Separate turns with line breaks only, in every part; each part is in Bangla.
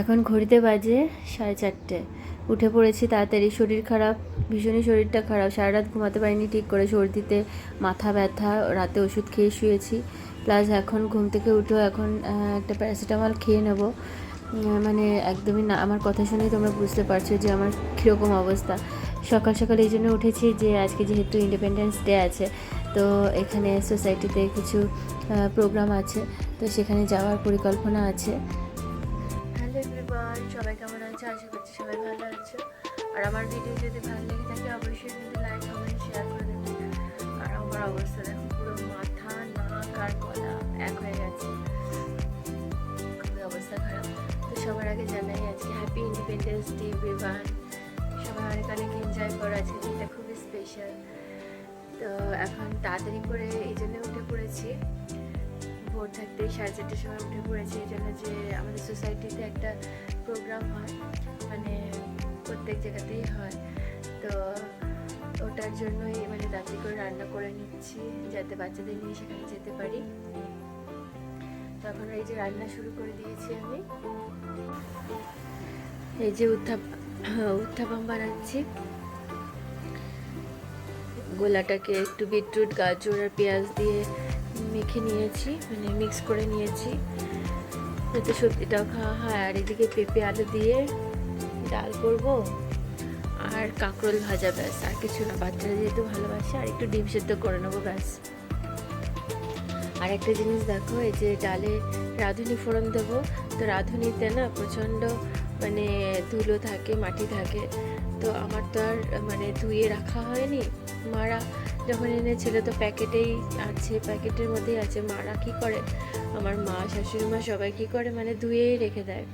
এখন ঘড়িতে বাজে সাড়ে চারটে। উঠে পড়েছি তাড়াতাড়ি, শরীর খারাপ, ভীষণই শরীরটা খারাপ। সারা রাত ঘুমাতে পারিনি ঠিক করে, সর্দিতে মাথা ব্যথা, রাতে ওষুধ খেয়ে শুয়েছি। প্লাস এখন ঘুম থেকে উঠেও এখন একটা প্যারাসিটামল খেয়ে নেব। মানে একদমই না, আমার কথা শুনেই তোমরা বুঝতে পারছ যে আমার কীরকম অবস্থা। সকাল সকাল এই জন্য উঠেছি যে আজকে যেহেতু ইন্ডিপেন্ডেন্স ডে আছে, তো এখানে সোসাইটিতে কিছু প্রোগ্রাম আছে। তো সেখানে যাওয়ার পরিকল্পনা আছে। আছে আশা করছি সবাই ভালো আছে। আর আমার ভিডিও যদি ভালো লেগে থাকে, অবশ্যই কিন্তু লাইক কমেন্ট শেয়ার করে দেবেন আর আমার অবস্থা দেখো, পুরো মাথা, নাক আর গলা এক হয়ে গেছে। খুবই অবস্থা খারাপ। তো সবার আগে জানাই আজকে হ্যাপি ইন্ডিপেন্ডেন্স ডে এভরিওয়ান সবাই অনেক অনেক এনজয় করো আজকে দিনটা খুবই স্পেশাল তো এখন তাড়াতাড়ি করে এই জন্য উঠে পড়েছি। ভোর থাকতে সাড়ে চারটের সময় উঠে পড়েছি। এই জন্য যে আমাদের সোসাইটিতে একটা প্রোগ্রাম হয় মানে প্রত্যেক জায়গাতেই হয়। তো ওটার জন্যই মানে তাড়াতাড়ি করে রান্না করে নিচ্ছি, যাতে বাচ্চাদের নিয়ে সেখানে যেতে পারি। তো এখন এই যে রান্না শুরু করে দিয়েছি আমি। এই যে উত্থাপ উত্থাপন বানাচ্ছি। গোলাটাকে একটু বিটরুট, গাজর আর পেঁয়াজ দিয়ে মেখে নিয়েছি মানে মিক্স করে নিয়েছি। যাতে সবজিটাও খাওয়া হয়, আর এদিকে পেঁপে, আলু দিয়ে ডাল করব। আর কাঁকরোল ভাজা, ব্যাস, আর কিছু না, বাচ্চারা যেহেতু ভালোবাসে, আর একটু ডিম সেদ্ধ করে নেব, ব্যাস। আর একটা জিনিস দেখো, এই যে ডালে রাঁধুনি ফোড়ন দেবো, তো রাঁধুনিতে না প্রচণ্ড মানে ধুলো থাকে, মাটি থাকে। তো আমার তো আর মানে ধুয়ে রাখা হয়নি। মারা যখন এনেছিল তো প্যাকেটেই আছে, প্যাকেটের মধ্যেই আছে। মারা কি করে? আমার মা, শাশুড়ি মা সবাই কি করে? মানে ধুয়েই রেখে দেয়।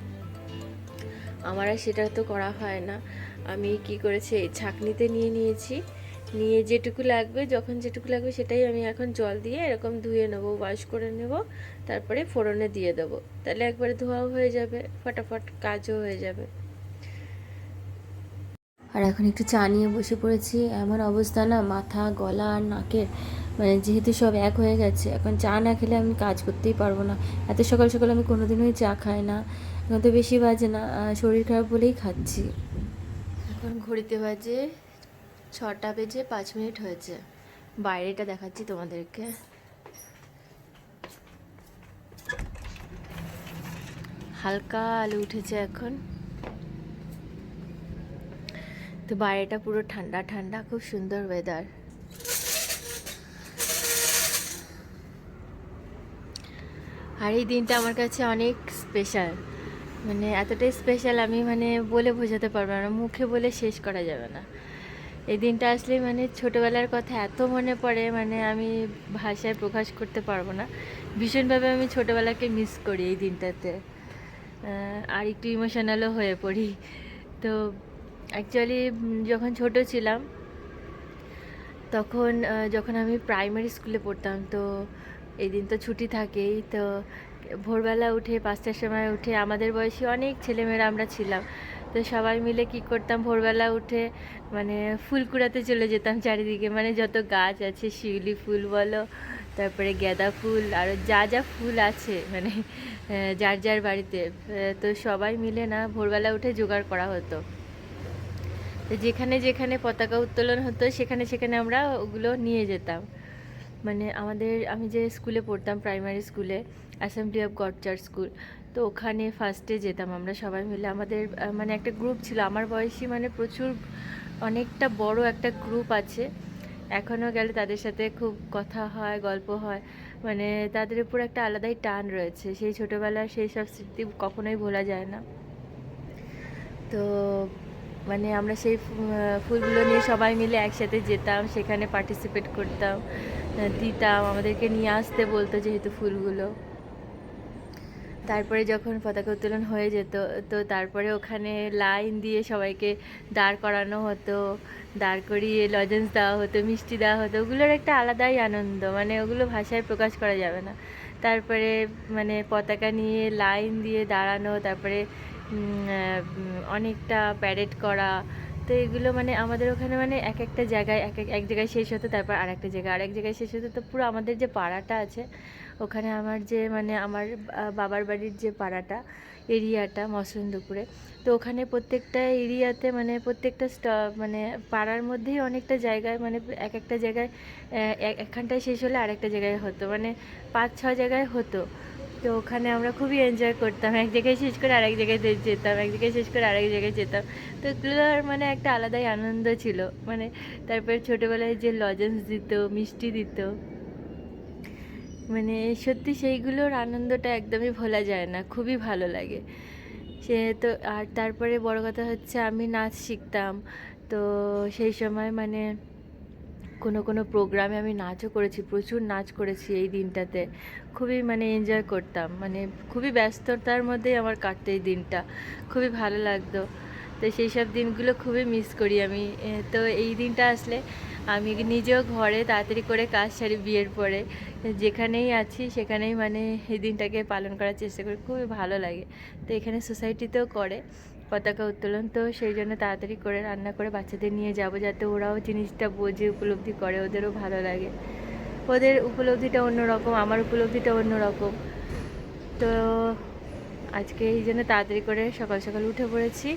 আমার আর সেটা তো করা হয় না। আমি কি করেছি? ছাঁকনিতে নিয়ে নিয়েছি। নিয়ে যেটুকু লাগবে যখন যেটুকু লাগবে সেটাই আমি এখন জল দিয়ে এরকম ধুয়ে নেব ওয়াশ করে নেব তারপরে ফোড়নে দিয়ে দেবো। তাহলে একবারে ধোয়াও হয়ে যাবে ফটাফট কাজও হয়ে যাবে। আর এখন একটু চা নিয়ে বসে পড়েছি। এমন অবস্থা না মাথা গলা আর নাকের মানে যেহেতু সব এক হয়ে গেছে এখন চা না খেলে আমি কাজ করতেই পারব না। এত সকাল সকাল আমি কোনোদিনই চা খাই না। এখন তো বেশি বাজে না শরীর খারাপ বলেই খাচ্ছি। এখন ঘড়িতে বাজে ছটা বেজে পাঁচ মিনিট হয়েছে। বাইরেটা দেখাচ্ছি তোমাদেরকে। হালকা আলু উঠেছে এখন। তো বাইরেটা পুরো ঠান্ডা ঠান্ডা, খুব সুন্দর ওয়েদার আর এই দিনটা আমার কাছে অনেক স্পেশাল মানে এতটাই স্পেশাল আমি মানে বলে বোঝাতে পারব না, মুখে বলে শেষ করা যাবে না। এই দিনটা আসলে মানে ছোটোবেলার কথা এত মনে পড়ে মানে আমি ভাষায় প্রকাশ করতে পারব না। ভীষণভাবে আমি ছোটোবেলাকে মিস করি এই দিনটাতে। আর একটু ইমোশনালও হয়ে পড়ি। তো অ্যাকচুয়ালি যখন ছোট ছিলাম, তখন যখন আমি প্রাইমারি স্কুলে পড়তাম, তো এই দিন তো ছুটি থাকেই, তো ভোরবেলা উঠে, পাঁচটার সময় উঠে আমাদের বয়সী অনেক ছেলেমেয়েরা আমরা ছিলাম। তো সবাই মিলে কি করতাম? ভোরবেলা উঠে মানে ফুল কুড়াতে চলে যেতাম চারিদিকে। মানে যত গাছ আছে, শিউলি ফুল বলো, তারপরে গাঁদা ফুল, আর যা যা ফুল আছে মানে যার যার বাড়িতে তো সবাই মিলে না ভোরবেলা উঠে জোগাড় করা হতো। তো যেখানে যেখানে পতাকা উত্তোলন হতো, সেখানে সেখানে আমরা ওগুলো নিয়ে যেতাম। মানে আমাদের, আমি যে স্কুলে পড়তাম, প্রাইমারি স্কুলে assembly of God church school তো ওখানে ফার্স্টে যেতাম আমরা সবাই মিলে। আমাদের মানে একটা গ্রুপ ছিল। আমার বয়সী মানে প্রচুর, অনেকটা বড় একটা গ্রুপ আছে। এখনও গেলে তাদের সাথে খুব কথা হয়, গল্প হয়। মানে তাদের উপর একটা আলাদাই টান রয়েছে। সেই ছোটোবেলার সেই সব স্মৃতি কখনোই ভোলা যায় না। তো মানে আমরা সেই ফুলগুলো নিয়ে সবাই মিলে একসাথে যেতাম, সেখানে পার্টিসিপেট করতাম দিতাম। আমাদেরকে নিয়ে আসতে বলতো যেহেতু ফুলগুলো। তারপরে যখন পতাকা উত্তোলন হয়ে যেত, তো তারপরে ওখানে লাইন দিয়ে সবাইকে দাঁড় করানো হতো, দাঁড় করিয়ে লজেন্স দেওয়া হতো, মিষ্টি দেওয়া হতো, ওগুলোর একটা আলাদাই আনন্দ। মানে ওগুলো ভাষায় প্রকাশ করা যাবে না। তারপরে মানে পতাকা নিয়ে লাইন দিয়ে দাঁড়ানো, তারপরে অনেকটা প্যারেড করা। তো এগুলো মানে আমাদের ওখানে মানে এক একটা জায়গায়, এক এক জায়গায় শেষ হতো, তারপর আর একটা জায়গায় আর এক জায়গায় শেষ হতো। তো পুরো আমাদের যে পাড়াটা আছে ওখানে আমার যে মানে আমার বাবার বাড়ির যে পাড়াটা, এরিয়াটা মসলন্দপুরে তো ওখানে প্রত্যেকটা এরিয়াতে মানে প্রত্যেকটা স্ট- মানে পাড়ার মধ্যেই অনেকটা জায়গায় মানে এক একটা জায়গায় একখানটায় শেষ হলে আরেকটা জায়গায় হতো। মানে পাঁচ ছ জায়গায় হতো। তো ওখানে আমরা খুবই এনজয় করতাম। এক জায়গায় শেষ করে আরেক জায়গায় যেতাম, এক জায়গায় শেষ করে আরেক জায়গায় যেতাম। তো এগুলোর মানে একটা আলাদাই আনন্দ ছিল। মানে তারপরে ছোটোবেলায় যে লজেন্স দিত, মিষ্টি দিত মানে সত্যি সেইগুলোর আনন্দটা একদমই ভোলা যায় না, খুবই ভালো লাগে। সে তো আর তারপরে বড় কথা হচ্ছে আমি নাচ শিখতাম, তো সেই সময় মানে কোনো কোনো প্রোগ্রামে আমি নাচও করেছি, প্রচুর নাচ করেছি এই দিনটাতে। খুবই মানে এনজয় করতাম মানে খুবই ব্যস্ততার মধ্যেই আমার কাটতো এই দিনটা, খুবই ভালো লাগতো। তো সেই সব দিনগুলো খুবই মিস করি আমি। তো এই দিনটা আসলে আমি নিজেও ঘরে তাড়াতাড়ি করে কাজ সারি বিয়ের পরে যেখানেই আছি সেখানেই মানে এই দিনটাকে পালন করার চেষ্টা করি, খুবই ভালো লাগে। তো এখানে সোসাইটিতেও করে পতাকা উত্তোলন, তো সেই জন্য তাড়াতাড়ি করে রান্না করে বাচ্চাদের নিয়ে যাব যাতে ওরাও জিনিসটা বোঝে, উপলব্ধি করে, ওদেরও ভালো লাগে। ওদের উপলব্ধিটা অন্যরকম, আমার উপলব্ধিটা অন্যরকম। তো আজকে এই জন্য তাড়াতাড়ি করে সকাল সকাল উঠে পড়েছি।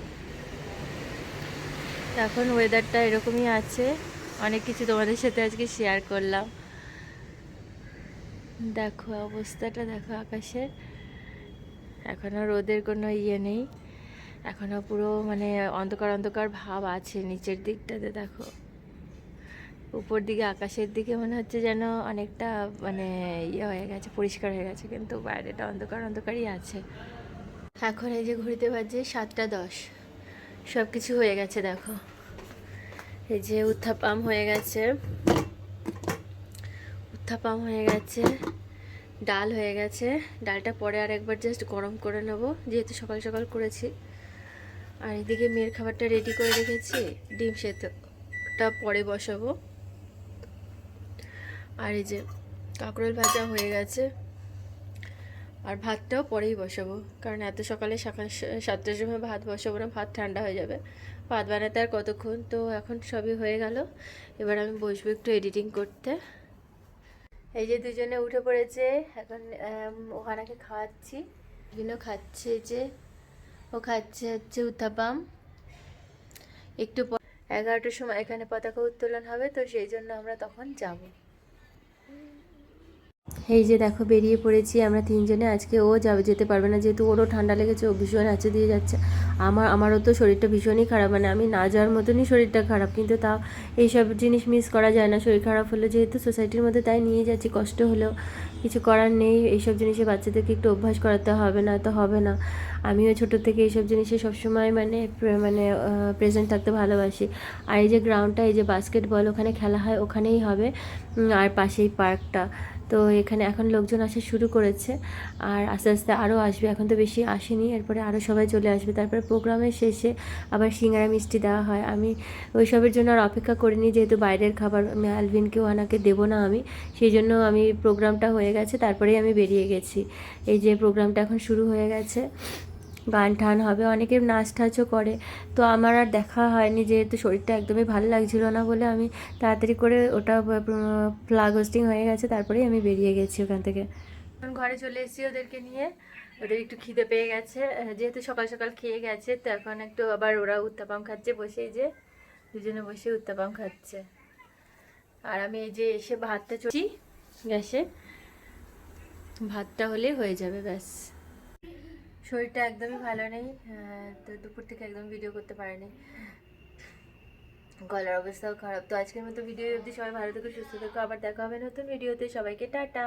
এখন ওয়েদারটা এরকমই আছে। অনেক কিছু তোমাদের সাথে আজকে শেয়ার করলাম। দেখো, অবস্থাটা দেখো আকাশের। এখনও রোদের কোনো ইয়ে নেই। এখনও পুরো মানে অন্ধকার অন্ধকার ভাব আছে নিচের দিকটাতে, দেখো। উপর দিকে, আকাশের দিকে মনে হচ্ছে যেন অনেকটা মানে ইয়ে হয়ে গেছে, পরিষ্কার হয়ে গেছে, কিন্তু বাইরেটা অন্ধকার, অন্ধকারই আছে। এখন এই যে ঘুরিতে বাজে সাতটা দশ। সব কিছু হয়ে গেছে, দেখো। এই যে উত্থাপাম হয়ে গেছে। উত্থাপাম হয়ে গেছে। ডাল হয়ে গেছে। ডালটা পরে আর একবার জাস্ট গরম করে নেব। যেহেতু সকাল সকাল করেছি। আর এদিকে মেয়ের খাবারটা রেডি করে রেখেছি। ডিম সেদ্ধটা পরে বসাবো। আর এই যে কাঁকরোল ভাজা হয়ে গেছে। আর ভাতটাও পরেই বসাবো। কারণ এত সকালে সকাল সাতটার সময় ভাত বসাবো না ভাত ঠান্ডা হয়ে যাবে। ভাত বানাতে আর কতক্ষণ? তো এখন সবই হয়ে গেল। এবার আমি বসবো একটু এডিটিং করতে। এই যে দুজনে উঠে পড়েছে এখন আম, ওখানাকে খাওয়াচ্ছি। বিভিন্ন খাচ্ছে যে। ও খাচ্ছে হচ্ছে উত্তাপাম। একটু এগারোটার সময় এখানে পতাকা উত্তোলন হবে তো সেই জন্য আমরা তখন যাব। এই যে দেখো, বেরিয়ে পড়েছি আমরা তিনজনে। আজকে ও যাবে, যেতে পারবে না, যেহেতু ওরও ঠান্ডা লেগেছে, ও ভীষণ হাঁচে দিয়ে যাচ্ছে। আমার, আমারও তো শরীরটা ভীষণই খারাপ মানে আমি না যাওয়ার মতনই শরীরটা খারাপ, কিন্তু তাও এইসব জিনিস মিস করা যায় না। শরীর খারাপ হলে যেহেতু সোসাইটির মধ্যে তাই নিয়ে যাচ্ছি, কষ্ট হলেও কিছু করার নেই। এইসব জিনিসে বাচ্চাদেরকে একটু অভ্যাস করাতে হবে না, তো হবে না। আমিও ছোটো থেকে এইসব জিনিসে সবসময় মানে মানে প্রেজেন্ট থাকতে ভালোবাসি। আর এই যে গ্রাউন্ডটা এই যে বাস্কেটবল ওখানে খেলা হয়, ওখানেই হবে। আর পাশেই পার্কটা তো এখানে এখন লোকজন আসা শুরু করেছে। আর আস্তে আস্তে আরও আসবে। এখন তো বেশি আসেনি। এরপরে আরও সবাই চলে আসবে। তারপরে প্রোগ্রামের শেষে আবার সিঙ্গারা মিষ্টি দেওয়া হয়। আমি ওইসবের জন্য আর অপেক্ষা করিনি। যেহেতু বাইরের খাবার আলভিনকে ওনাকে দেবো না আমি সেই জন্য আমি প্রোগ্রামটা হয়ে গেছে। তারপরেই আমি বেরিয়ে গেছি। এই যে প্রোগ্রামটা এখন শুরু হয়ে গেছে। গান টান হবে, অনেকে নাচ টাচও করে। তো আমার আর দেখা হয়নি, যেহেতু শরীরটা একদমই ভালো লাগছিল না বলে আমি তাড়াতাড়ি করে ওটা ফ্লাগ হোস্টিং হয়ে গেছে, তারপরেই আমি বেরিয়ে গেছি ওখান থেকে। ঘরে চলে এসেছি ওদেরকে নিয়ে। ওদের একটু খিদে পেয়ে গেছে। যেহেতু সকাল সকাল খেয়ে গেছে, তো এখন একটু আবার ওরা উত্তাপাম খাচ্ছে বসেই যে দুজনে বসে উত্তাপাম খাচ্ছে। আর আমি এই যে এসে ভাতটা চড়ছি গ্যাসে। ভাতটা হলেই হয়ে যাবে, ব্যাস। শরীরটা একদমই ভালো নেই আহ, তো দুপুর থেকে একদম ভিডিও করতে পারেনি। গলার অবস্থাও খারাপ। তো আজকের মতো ভিডিও অবধি সবাই ভালো থেকে সুস্থ থেকো। আবার দেখা হবে নতুন ভিডিওতে সবাইকে টাটা।